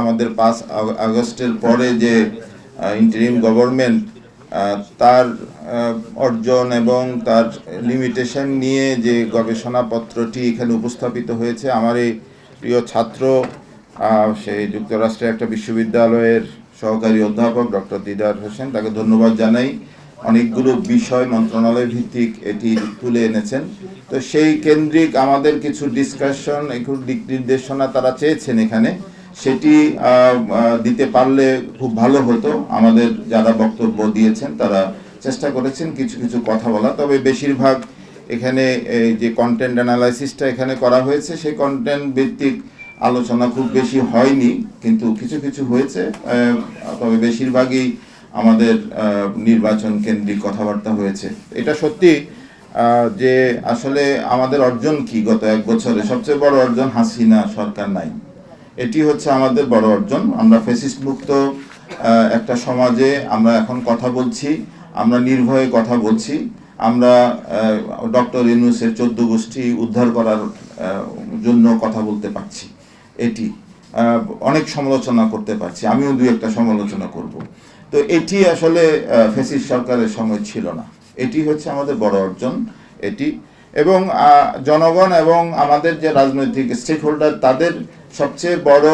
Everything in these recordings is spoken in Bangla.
আমাদের পাঁচ আগস্টের পরে যে ইন্টারিম গভর্নমেন্ট তার অর্জন এবং তার লিমিটেশন নিয়ে যে গবেষণাপত্রটি এখানে উপস্থাপিত হয়েছে, আমার এই প্রিয় ছাত্র সেই যুক্তরাষ্ট্রের একটা বিশ্ববিদ্যালয়ের সহকারী অধ্যাপক, ডক্টর দিদার হোসেন, তাকে ধন্যবাদ জানাই। অনেকগুলো বিষয় মন্ত্রণালয় ভিত্তিক এটি তুলে এনেছেন। তো সেই কেন্দ্রিক আমাদের কিছু ডিসকাশন একটু দিক নির্দেশনা তারা চেয়েছেন এখানে। সেটি দিতে পারলে খুব ভালো হতো। আমাদের যারা বক্তব্য দিয়েছেন, তারা চেষ্টা করেছেন কিছু কিছু কথা বলা তবে বেশিরভাগ এখানে এই যে কন্টেন্ট অ্যানালাইসিসটা এখানে করা হয়েছে, সেই কন্টেন্ট ভিত্তিক আলোচনা খুব বেশি হয়নি, কিন্তু কিছু কিছু হয়েছে। তবে বেশিরভাগই আমাদের নির্বাচন কেন্দ্রিক কথাবার্তা হয়েছে। এটা সত্যি যে আসলে আমাদের অর্জন কি গত এক বছরে? সবচেয়ে বড় অর্জন হাসিনা সরকার নাই। এটি হচ্ছে আমাদের বড় অর্জন। আমরা ফেসিস্ট মুক্ত একটা সমাজে আমরা এখন কথা বলছি, আমরা নির্ভয়ে কথা বলছি। আমরা ডক্টর ইউনুসের চোদ্দ গোষ্ঠী উদ্ধার করার জন্য কথা বলতে পারছি। এটি অনেক সমালোচনা করতে পারছি। আমিও দু একটা সমালোচনা করব। তো এটি আসলে ফেসিস সরকারের সময় ছিল না। এটি হচ্ছে আমাদের বড় অর্জন, এটি। এবং জনগণ এবং আমাদের যে রাজনৈতিক স্টেক হোল্ডার তাদের সবচেয়ে বড়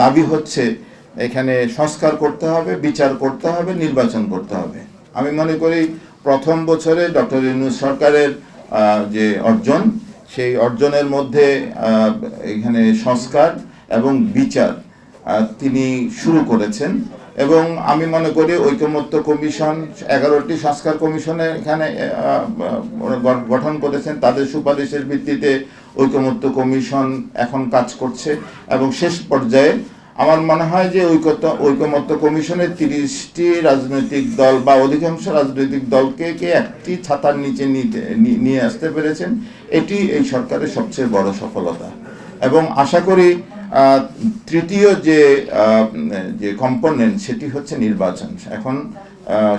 দাবি হচ্ছে এখানে সংস্কার করতে হবে, বিচার করতে হবে, নির্বাচন করতে হবে। আমি মনে করি প্রথম বছরে ডক্টর ইউনুস সরকারের যে অর্জন, সেই অর্জনের মধ্যে এখানে সংস্কার এবং বিচার তিনি শুরু করেছেন। এবং আমি মনে করি ঐকমত্য কমিশন, এগারোটি সংস্কার কমিশনে এখানে গঠন করেছেন। তাদের সুপারিশের ভিত্তিতে ঐকমত্য কমিশন এখন কাজ করছে। এবং শেষ পর্যায়ে আমার মনে হয় যে ঐকত ঐকমত্য কমিশনের তিরিশটি রাজনৈতিক দল বা অধিকাংশ রাজনৈতিক দলকে কে একটি ছাতার নিচে নিতে নিয়ে আসতে পেরেছেন। এটি এই সরকারের সবচেয়ে বড় সফলতা। এবং আশা করি তৃতীয় যে যে কম্পোনেন্ট সেটি হচ্ছে নির্বাচন। এখন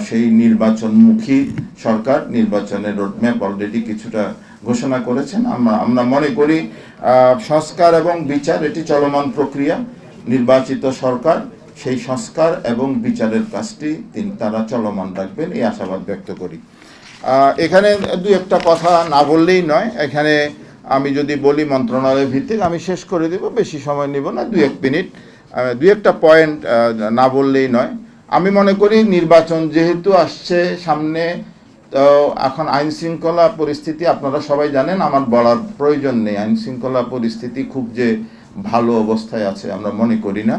সেই নির্বাচনমুখী সরকার নির্বাচনের রোডম্যাপ অলরেডি কিছুটা ঘোষণা করেছেন। আমরা আমরা মনে করি সংস্কার এবং বিচার এটি চলমান প্রক্রিয়া। নির্বাচিত সরকার সেই সংস্কার এবং বিচারের কাজটি তিনি, তারা চলমান রাখবেন এই আশাবাদ ব্যক্ত করি। এখানে দু একটা কথা না বললেই নয়। এখানে আমি যদি বলি মন্ত্রণালয় ভিত্তিক আমি শেষ করে দেব, বেশি সময় নিব না দু এক মিনিট। দুই একটা পয়েন্ট না বললেই নয়। আমি মনে করি নির্বাচন যেহেতু আসছে সামনে, তো এখন আইন শৃঙ্খলা পরিস্থিতি আপনারা সবাই জানেন, আমার বলার প্রয়োজন নেই। আইন শৃঙ্খলা পরিস্থিতি খুব যে ভালো অবস্থায় আছে আমরা মনে করি না।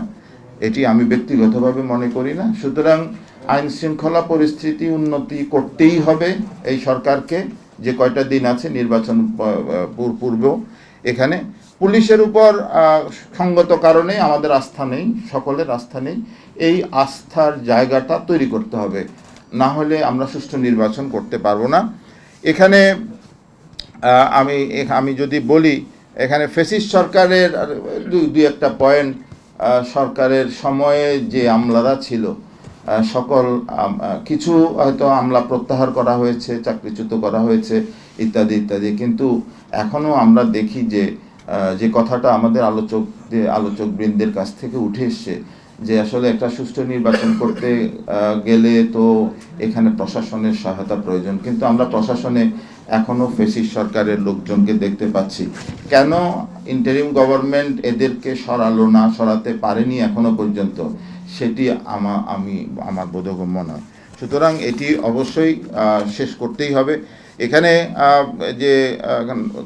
এটি আমি ব্যক্তিগতভাবে মনে করি না। সুতরাং আইন শৃঙ্খলা পরিস্থিতি উন্নতি করতেই হবে এই সরকারকে। যে কয়টা দিন আছে নির্বাচন প- পূর- পূর্ব, এখানে পুলিশের উপর সঙ্গত কারণে আমাদের আস্থা নেই, সকলের আস্থা নেই, এই আস্থার জায়গাটা তৈরি করতে হবে। না হলে আমরা সুষ্ঠু নির্বাচন করতে পারব না। এখানে আমি আমি যদি বলি, এখানে ফেসিস সরকারের দুই একটা পয়েন্ট সরকারের সময়ে যে আমলারা ছিল সকল কিছু হয়তো আমলা প্রত্যাহার করা হয়েছে, চাকরিচ্যুত করা হয়েছে, ইত্যাদি ইত্যাদি। কিন্তু এখনও আমরা দেখি যে যে কথাটা আমাদের আলোচক আলোচক বৃন্দের কাছ থেকে উঠে এসছে, যে আসলে একটা সুষ্ঠু নির্বাচন করতে গেলে তো এখানে প্রশাসনের সহায়তা প্রয়োজন। কিন্তু আমরা প্রশাসনে এখনও ফেসিস সরকারের লোকজনকে দেখতে পাচ্ছি। কেন ইন্টারিম গভর্নমেন্ট এদেরকে সরালো না, সরাতে পারেনি এখনও পর্যন্ত? সেটি আমা, আমি, আমার বোধগম্য নয়। সুতরাং এটি অবশ্যই শেষ করতেই হবে। এখানে যে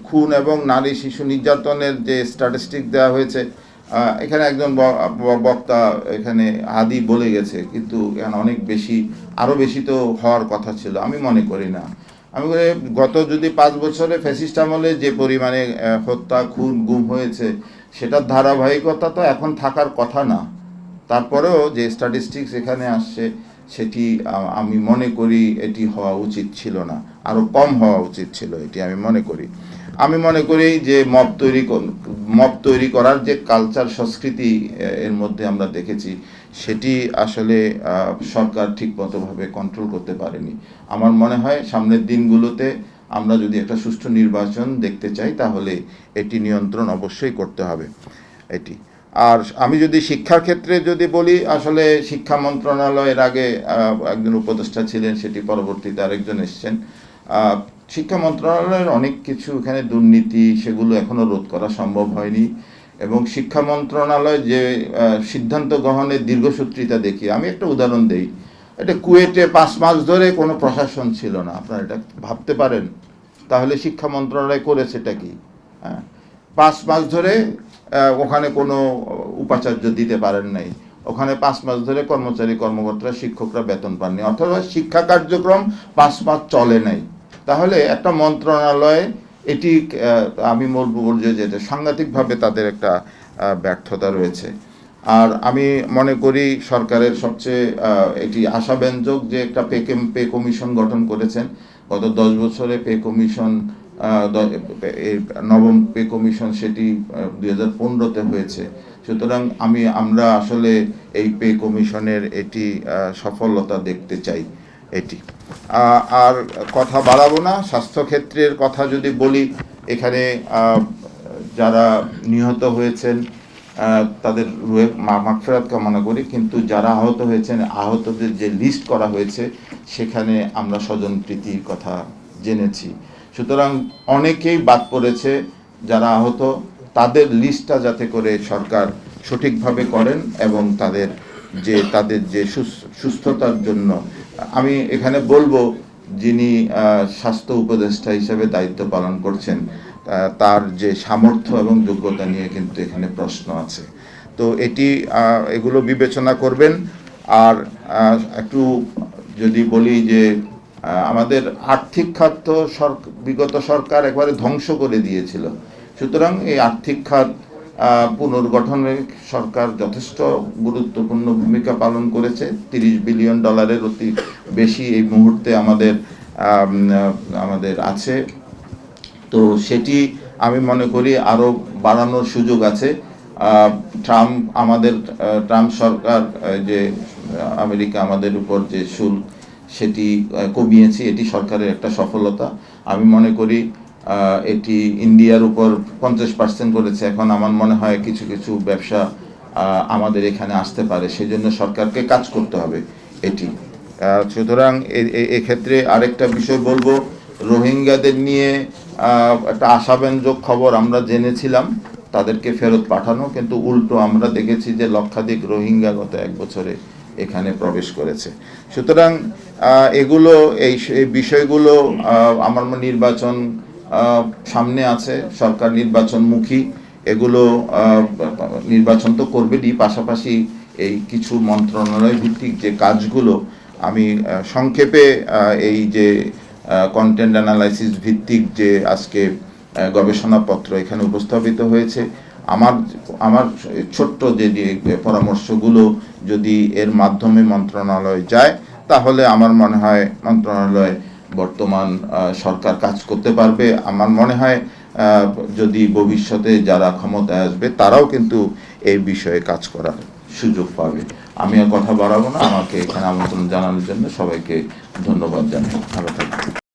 খুন এবং নারী শিশু নির্যাতনের যে স্ট্যাটিস্টিক দেওয়া হয়েছে এখানে একজন বক্তা এখানে হাদি বলে গেছে, কিন্তু এখানে অনেক বেশি আরও বেশি তো হওয়ার কথা ছিল, আমি মনে করি না। আমি গত যদি পাঁচ বছরে ফ্যাসিস্ট আমলে যে পরিমাণে হত্যা, খুন, গুম হয়েছে, সেটার ধারাবাহিকতা তো এখন থাকার কথা না। তারপরেও যে স্ট্যাটিস্টিক্স এখানে আসছে, সেটি আমি মনে করি এটি হওয়া উচিত ছিল না। আরও কম হওয়া উচিত ছিল এটি আমি মনে করি। আমি মনে করি যে মব তৈরি মব তৈরি করার যে কালচার সংস্কৃতি এর মধ্যে আমরা দেখেছি, সেটি আসলে সরকার ঠিকমতোভাবে কন্ট্রোল করতে পারেনি। আমার মনে হয় সামনের দিনগুলোতে আমরা যদি একটা সুষ্ঠু নির্বাচন দেখতে চাই, তাহলে এটি নিয়ন্ত্রণ অবশ্যই করতে হবে। এটি। আর আমি যদি শিক্ষার ক্ষেত্রে যদি বলি, আসলে শিক্ষা মন্ত্রণালয়ের আগে একজন উপদেষ্টা ছিলেন, সেটি পরবর্তীতে আরেকজন এসছেন। শিক্ষা মন্ত্রণালয়ের অনেক কিছু এখানে দুর্নীতি, সেগুলো এখনও রোধ করা সম্ভব হয়নি। এবং শিক্ষা মন্ত্রণালয় যে সিদ্ধান্ত গ্রহণের দীর্ঘসূত্রিতা দেখি, আমি একটা উদাহরণ দেই। এটা কুয়েটে পাঁচ মাস ধরে কোনো প্রশাসন ছিল না। আপনারা এটা ভাবতে পারেন। তাহলে শিক্ষা মন্ত্রণালয় করেছেটা কি? হ্যাঁ। পাঁচ মাস ধরে ওখানে কোনো উপাচার্য দিতে পারেন নাই। ওখানে পাঁচ মাস ধরে কর্মচারী কর্মকর্তারা শিক্ষকরা বেতন পাননি। অথবা শিক্ষা কার্যক্রম পাঁচ মাস চলে নাই। তাহলে একটা মন্ত্রণালয় এটি আমি বলব যে এটা সাংঘাতিকভাবে তাদের একটা ব্যর্থতা রয়েছে। আর আমি মনে করি সরকারের সবচেয়ে এটি আশাব্যঞ্জক যে একটা পে কমিশন গঠন করেছেন। গত দশ বছরে পে কমিশন নবম পে কমিশন সেটি দুই হাজার পনেরোতে হয়েছে। সুতরাং আমি, আমরা আসলে এই পে কমিশনের এটি সফলতা দেখতে চাই এটি। আর কথা বাড়াবো না, স্বাস্থ্যক্ষেত্রের কথা যদি বলি, এখানে যারা নিহত হয়েছেন তাদের রুয়ে মাগফিরাত কামনা করি, কিন্তু যারা আহত হয়েছেন, আহতদের যে লিস্ট করা হয়েছে, সেখানে আমরা স্বজন প্রীতির কথা জেনেছি। সুতরাং অনেকেই বাদ পড়েছে যারা আহত। তাদের লিস্টটা যাতে করে সরকার সঠিকভাবে করেন এবং তাদের যে তাদের যে সুস- সুস্থতার জন্য। আমি এখানে বলব, যিনি স্বাস্থ্য উপদেষ্টা হিসেবে দায়িত্ব পালন করছেন তার যে সামর্থ্য এবং যোগ্যতা নিয়ে কিন্তু এখানে প্রশ্ন আছে। তো এটি এগুলো বিবেচনা করবেন। আর একটু যদি বলি যে আমাদের আর্থিক খাত তো বিগত সরকার একবারে ধ্বংস করে দিয়েছিল। সুতরাং এই আর্থিক খাত পুনর্গঠনে সরকার যথেষ্ট গুরুত্বপূর্ণ ভূমিকা পালন করেছে। তিরিশ বিলিয়ন ডলারের অতি বেশি এই মুহূর্তে আমাদের আমাদের আছে। তো সেটি আমি মনে করি আরও বাড়ানোর সুযোগ আছে। ট্রাম্প আমাদের ট্রাম্প সরকার যে আমেরিকা আমাদের উপর যে শুল্ক সেটি কমিয়েছি, এটি সরকারের একটা সফলতা। আমি মনে করি এটি ইন্ডিয়ার উপর পঞ্চাশ পার্সেন্ট করেছে। এখন আমার মনে হয় কিছু কিছু ব্যবসা আমাদের এখানে আসতে পারে। সেজন্য সরকারকে কাজ করতে হবে এটি। সুতরাং এক্ষেত্রে আরেকটা বিষয় বলব, রোহিঙ্গাদের নিয়ে একটা আশাব্যঞ্জক খবর আমরা জেনেছিলাম, তাদেরকে ফেরত পাঠানো। কিন্তু উল্টো আমরা দেখেছি যে লক্ষাধিক রোহিঙ্গা গত এক বছরে এখানে প্রবেশ করেছে। সুতরাং এগুলো, এই বিষয়গুলো আমার নির্বাচন সামনে আছে, সরকার নির্বাচনমুখী, এগুলো নির্বাচন তো করবেনই। পাশাপাশি এই কিছু মন্ত্রণালয় ভিত্তিক যে কাজগুলো, আমি সংক্ষেপে এই যে কন্টেন্ট অ্যানালাইসিস ভিত্তিক যে আজকে গবেষণাপত্র এখানে উপস্থাপিত হয়েছে আমার আমার ছোট্ট যে পরামর্শগুলো যদি এর মাধ্যমে মন্ত্রণালয় যায়, তাহলে আমার মনে হয় মন্ত্রণালয় বর্তমান সরকার কাজ করতে পারবে। আমার মনে হয় যদি ভবিষ্যতে যারা ক্ষমতায় আসবে, তারাও কিন্তু এই বিষয়ে কাজ করার সুযোগ পাবে। আমি আর কথা বাড়াবো না। আমাকে এখানে আমন্ত্রণ জানানোর জন্য সবাইকে ধন্যবাদ জানাই। ভালো থাকবেন।